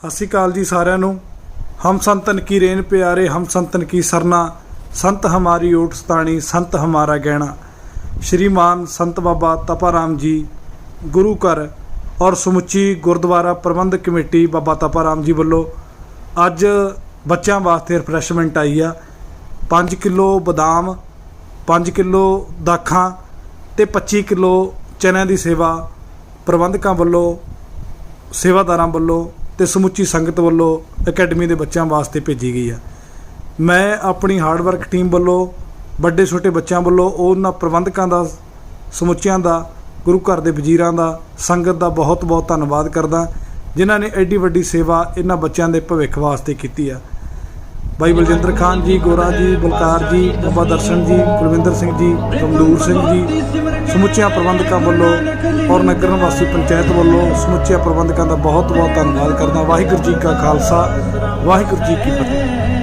ਸਤਿ ਸ਼੍ਰੀ ਅਕਾਲ ਜੀ ਸਾਰਿਆਂ ਨੂੰ। ਹਮ ਸੰਤਨ ਕੀ ਰੇਨ ਪਿਆਰੇ, ਹਮ ਸੰਤਨ ਕੀ ਸਰਨਾ। ਸੰਤ ਹਮਾਰੀ ਓਟ ਸਤਾਣੀ, ਸੰਤ ਹਮਾਰਾ ਗਹਿਣਾ। ਸ਼੍ਰੀਮਾਨ ਸੰਤ ਬਾਬਾ ਤਪਾਰਾਮ ਜੀ, ਗੁਰੂ ਘਰ ਔਰ ਸਮੁੱਚੀ ਗੁਰਦੁਆਰਾ ਪ੍ਰਬੰਧਕ ਕਮੇਟੀ ਬਾਬਾ ਤਪਾਰਾਮ ਜੀ ਵੱਲੋਂ ਅੱਜ ਬੱਚਿਆਂ ਵਾਸਤੇ ਰਿਫਰੈਸ਼ਮੈਂਟ ਆਈ ਆ। 5 ਕਿਲੋ ਬਦਾਮ 5 ਕਿਲੋ ਦਾਖਾਂ ਤੇ 25 ਕਿਲੋ ਚਨਿਆਂ ਦੀ ਸੇਵਾ ਪ੍ਰਬੰਧਕਾਂ ਵੱਲੋਂ, ਸੇਵਾਦਾਰਾਂ ਵੱਲੋਂ ਤੇ ਸਮੁੱਚੀ ਸੰਗਤ ਵੱਲੋਂ ਅਕੈਡਮੀ ਦੇ ਬੱਚਿਆਂ ਵਾਸਤੇ ਭੇਜੀ ਗਈ ਆ। ਮੈਂ ਆਪਣੀ ਹਾਰਡ ਵਰਕ ਟੀਮ ਵੱਲੋਂ, ਵੱਡੇ ਛੋਟੇ ਬੱਚਿਆਂ ਵੱਲੋਂ, ਉਹਨਾਂ ਪ੍ਰਬੰਧਕਾਂ ਦਾ, ਸਮੁੱਚਿਆਂ ਦਾ, ਗੁਰੂ ਘਰ ਦੇ ਵਜ਼ੀਰਾਂ ਦਾ, ਸੰਗਤ ਦਾ ਬਹੁਤ ਬਹੁਤ ਧੰਨਵਾਦ ਕਰਦਾ, ਜਿਨ੍ਹਾਂ ਨੇ ਐਡੀ ਵੱਡੀ ਸੇਵਾ ਇਹਨਾਂ ਬੱਚਿਆਂ ਦੇ ਭਵਿੱਖ ਵਾਸਤੇ ਕੀਤੀ ਆ। ਬਾਈ ਬਲਜਿੰਦਰ ਖਾਨ ਜੀ, ਗੋਰਾ ਜੀ, ਬਲਕਾਰ ਜੀ, ਬਾਬਾ ਦਰਸ਼ਨ ਜੀ, ਕੁਲਵਿੰਦਰ ਸਿੰਘ ਜੀ ਕਮਦੂਰ ਸਿੰਘ ਜੀ, ਸਮੁੱਚਿਆਂ ਪ੍ਰਬੰਧਕਾਂ ਵੱਲੋਂ ਔਰ ਨਗਰ ਨਿਵਾਸੀ ਪੰਚਾਇਤ ਵੱਲੋਂ ਸਮੁੱਚਿਆਂ ਪ੍ਰਬੰਧਕਾਂ ਦਾ ਬਹੁਤ ਬਹੁਤ ਧੰਨਵਾਦ ਕਰਦਾ ਵਾਹਿਗੁਰੂ ਜੀ ਕਾ ਖਾਲਸਾ, ਵਾਹਿਗੁਰੂ ਜੀ ਕੀ ਫਤਿਹ।